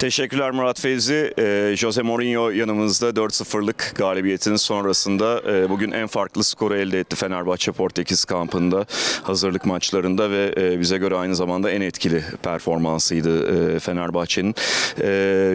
Teşekkürler Murat Feyzi. Ee, Jose Mourinho yanımızda 4-0'lık galibiyetin sonrasında e, bugün en farklı skoru elde etti Fenerbahçe Portekiz kampında hazırlık maçlarında ve e, bize göre aynı zamanda en etkili performansıydı e, Fenerbahçe'nin.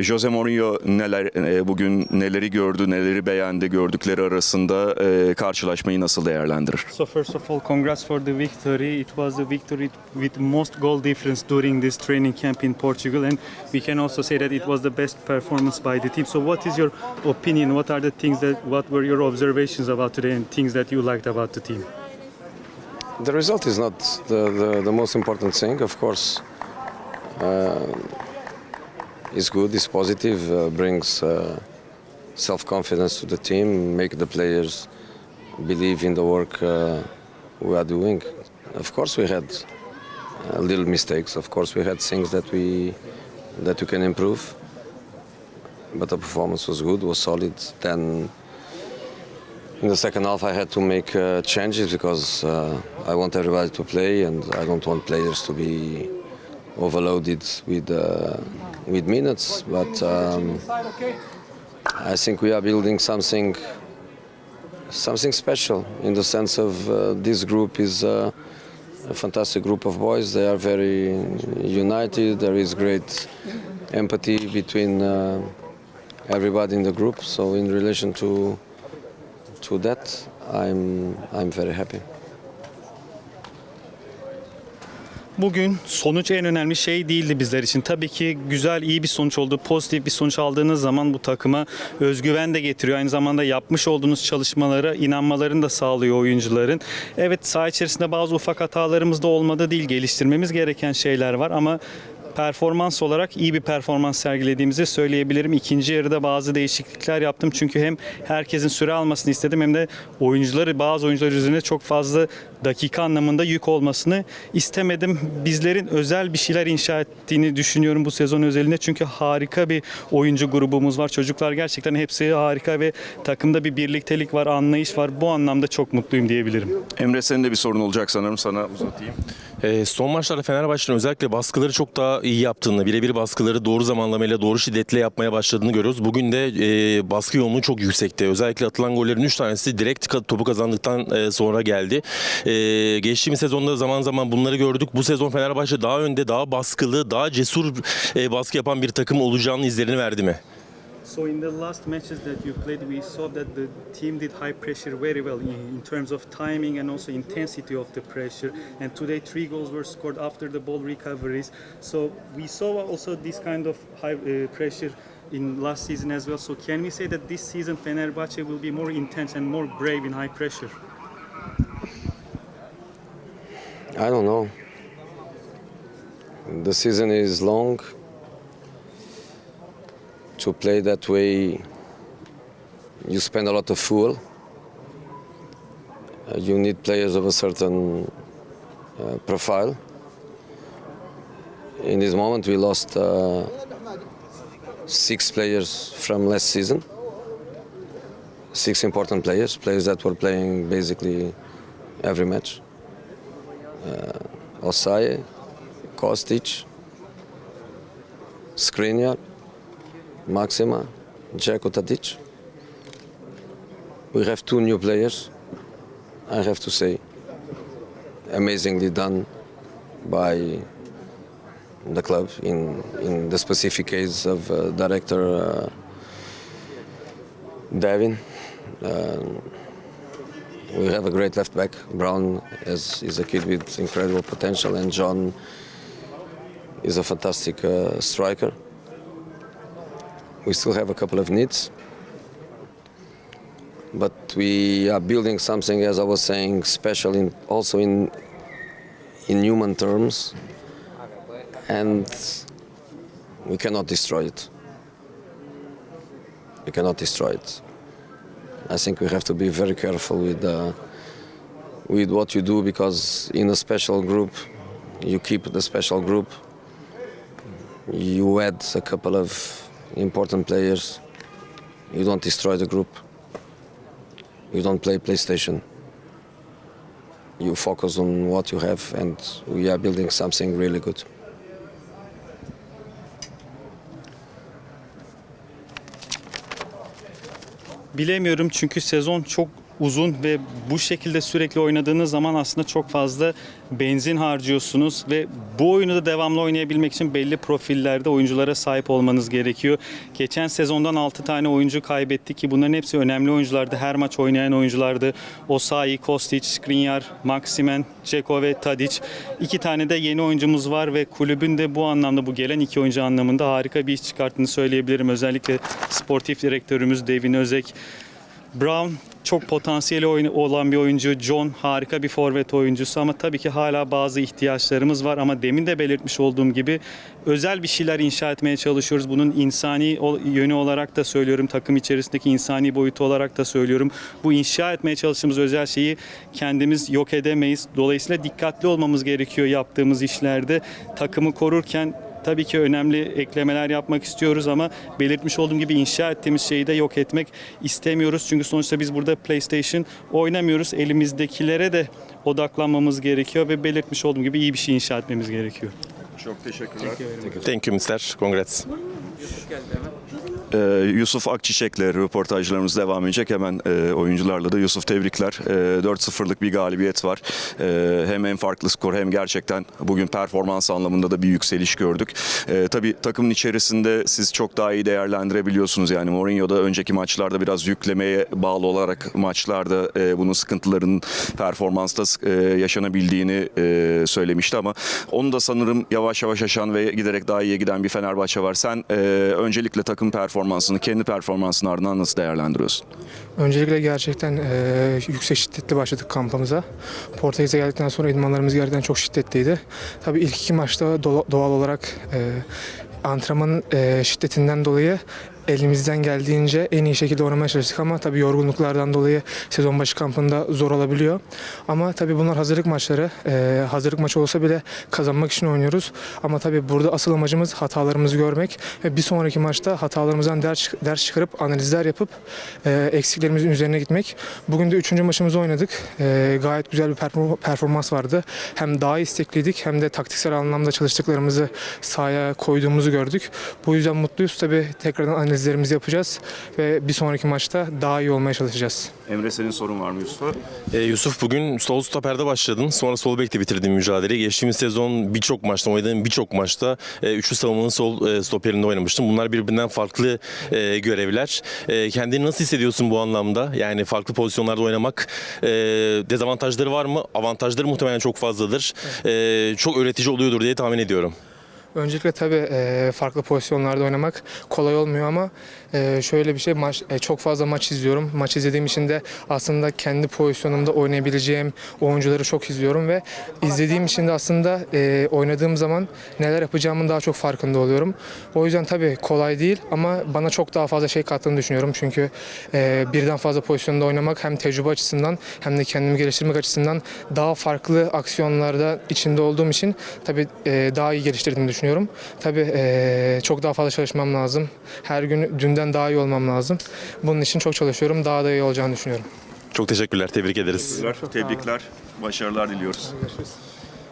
Jose Mourinho neler bugün neleri gördü, neleri beğendi gördükleri arasında e, karşılaşmayı nasıl değerlendirir? So first of all, congrats for the victory. It was the victory with most goal difference during this training camp in Portugal, and we can also say that it was the best performance by the team. So, what is your opinion? What are the things that, what were your observations about today, and things that you liked about the team? The result is not the, the, the most important thing, of course. Uh, it's good, it's positive, uh, brings uh, self confidence to the team, make the players believe in the work uh, we are doing. Of course, we had uh, little mistakes. Of course, we had things that we that we can improve. But the performance was good, was solid. Then in the second half, I had to make uh, changes because uh, I want everybody to play, and I don't want players to be overloaded with uh, with minutes. But um, I think we are building something something special in the sense of uh, this group is uh, a fantastic group of boys. They are very united. There is great empathy between uh, everybody in the group. So in relation to to that, I'm I'm very happy. Bugün sonuç en önemli şey değildi bizler için. Tabii ki güzel, iyi bir sonuç oldu. Pozitif bir sonuç aldığınız zaman bu takıma özgüven de getiriyor. Aynı zamanda yapmış olduğunuz çalışmalara inanmalarını da sağlıyor oyuncuların. Evet saha içerisinde bazı ufak hatalarımız da olmadı değil. Geliştirmemiz gereken şeyler var ama performans olarak iyi bir performans sergilediğimizi söyleyebilirim. İkinci yarıda bazı değişiklikler yaptım çünkü hem herkesin süre almasını istedim hem de oyuncuları bazı oyuncular üzerine çok fazla dakika anlamında yük olmasını istemedim. Bizlerin özel bir şeyler inşa ettiğini düşünüyorum bu sezon özelinde çünkü harika bir oyuncu grubumuz var. Çocuklar gerçekten hepsi harika ve takımda bir birliktelik var, anlayış var. Bu anlamda çok mutluyum diyebilirim. Emre senin de bir sorun olacak sanırım sana uzatayım. Ee, son maçlarda Fenerbahçe'nin özellikle baskıları çok daha iyi yaptığını, birebir baskıları doğru zamanlamayla, doğru şiddetle yapmaya başladığını görüyoruz. Bugün de e, baskı yoğunluğu çok yüksekti. Özellikle atılan gollerin 3 tanesi direkt topu kazandıktan e, sonra geldi. E, geçtiğimiz sezonda zaman zaman bunları gördük. Bu sezon Fenerbahçe daha önde, daha baskılı, daha cesur e, baskı yapan bir takım olacağının izlerini verdi mi? So in the last matches that you played, we saw that the team did high pressure very well in, in terms of timing and also intensity of the pressure. And today, three goals were scored after the ball recoveries. So we saw also this kind of high uh, pressure in last season as well. So can we say that this season Fenerbahce will be more intense and more brave in high pressure? I don't know. The season is long. To play that way, you spend a lot of fuel. Uh, you need players of a certain uh, profile. In this moment, we lost uh, six players from last season. Six important players, players that were playing basically every match. Osaye, Kostic, Skriniar, Maxima, Dzeko Tadic. We have two new players, I have to say. Amazingly done by the club in, in the specific case of uh, director uh, Devin. Um, we have a great left back. Brown is, is a kid with incredible potential, and John is a fantastic uh, striker. We still have a couple of needs, but we are building something, as I was saying, special in also in in human terms, and we cannot destroy it. We cannot destroy it. I think we have to be very careful with uh, with what you do because in a special group, you keep the special group. You add a couple of important players. You don't destroy the group. You don't play PlayStation. You focus on what you have and we are building something really good. Bilemiyorum çünkü sezon çok uzun ve bu şekilde sürekli oynadığınız zaman aslında çok fazla benzin harcıyorsunuz ve bu oyunu da devamlı oynayabilmek için belli profillerde oyunculara sahip olmanız gerekiyor. Geçen sezondan 6 tane oyuncu kaybettik ki bunların hepsi önemli oyunculardı. Her maç oynayan oyunculardı. Osayi, Kostic, Skriniar, Maximen, Ceko ve Tadic. İki tane de yeni oyuncumuz var ve kulübün de bu anlamda bu gelen iki oyuncu anlamında harika bir iş çıkarttığını söyleyebilirim. Özellikle sportif direktörümüz Devin Özek, Brown çok potansiyeli olan bir oyuncu. John harika bir forvet oyuncusu ama tabii ki hala bazı ihtiyaçlarımız var ama demin de belirtmiş olduğum gibi özel bir şeyler inşa etmeye çalışıyoruz. Bunun insani yönü olarak da söylüyorum. Takım içerisindeki insani boyutu olarak da söylüyorum. Bu inşa etmeye çalıştığımız özel şeyi kendimiz yok edemeyiz. Dolayısıyla dikkatli olmamız gerekiyor yaptığımız işlerde. Takımı korurken Tabii ki önemli eklemeler yapmak istiyoruz ama belirtmiş olduğum gibi inşa ettiğimiz şeyi de yok etmek istemiyoruz. Çünkü sonuçta biz burada PlayStation oynamıyoruz. Elimizdekilere de odaklanmamız gerekiyor ve belirtmiş olduğum gibi iyi bir şey inşa etmemiz gerekiyor. Çok teşekkürler. Thank you Mr. Congrats. Ee, Yusuf Akçiçek'le röportajlarımız devam edecek. Hemen e, oyuncularla da Yusuf tebrikler. E, 4-0'lık bir galibiyet var. E, hem en farklı skor hem gerçekten bugün performans anlamında da bir yükseliş gördük. E, tabii takımın içerisinde siz çok daha iyi değerlendirebiliyorsunuz. Yani Mourinho da önceki maçlarda biraz yüklemeye bağlı olarak maçlarda e, bunun sıkıntılarının performansta e, yaşanabildiğini e, söylemişti ama onu da sanırım yavaş yavaş aşan ve giderek daha iyiye giden bir Fenerbahçe var. Sen e, öncelikle takım performansını, kendi performansını ardından nasıl değerlendiriyorsun? Öncelikle gerçekten e, yüksek şiddetli başladık kampımıza. Portekiz'e geldikten sonra idmanlarımız gerçekten çok şiddetliydi. Tabii ilk iki maçta doğal olarak e, antrenmanın e, şiddetinden dolayı elimizden geldiğince en iyi şekilde oynamaya çalıştık ama tabii yorgunluklardan dolayı sezon başı kampında zor olabiliyor. Ama tabii bunlar hazırlık maçları. E, hazırlık maçı olsa bile kazanmak için oynuyoruz. Ama tabii burada asıl amacımız hatalarımızı görmek ve bir sonraki maçta hatalarımızdan ders, ders çıkarıp analizler yapıp e, eksiklerimizin üzerine gitmek. Bugün de üçüncü maçımızı oynadık. E, gayet güzel bir perform- performans vardı. Hem daha istekliydik hem de taktiksel anlamda çalıştıklarımızı sahaya koyduğumuzu gördük. Bu yüzden mutluyuz. Tabii tekrardan analizlerimizi yapacağız ve bir sonraki maçta daha iyi olmaya çalışacağız. Emre senin sorun var mı Yusuf'a? Ee, Yusuf bugün sol stoperde başladın. Sonra sol bekte bitirdin mücadeleyi. Geçtiğimiz sezon birçok maçta oynadığın birçok maçta e, üçlü savunmanın sol e, stoperinde oynamıştın. Bunlar birbirinden farklı e, görevler. E, kendini nasıl hissediyorsun bu anlamda? Yani farklı pozisyonlarda oynamak e, dezavantajları var mı? Avantajları muhtemelen çok fazladır. E, çok öğretici oluyordur diye tahmin ediyorum. Öncelikle tabii e, farklı pozisyonlarda oynamak kolay olmuyor ama e, şöyle bir şey maç e, çok fazla maç izliyorum. Maç izlediğim için de aslında kendi pozisyonumda oynayabileceğim oyuncuları çok izliyorum ve izlediğim için de aslında oynadığım zaman neler yapacağımın daha çok farkında oluyorum. O yüzden tabii kolay değil ama bana çok daha fazla şey kattığını düşünüyorum. Çünkü birden fazla pozisyonda oynamak hem tecrübe açısından hem de kendimi geliştirmek açısından daha farklı aksiyonlarda içinde olduğum için tabii daha iyi geliştirdiğimi düşünüyorum. Tabii e, çok daha fazla çalışmam lazım. Her gün dünden daha iyi olmam lazım. Bunun için çok çalışıyorum. Daha da iyi olacağını düşünüyorum. Çok teşekkürler. Tebrik ederiz. Tebrikler, başarılar diliyoruz.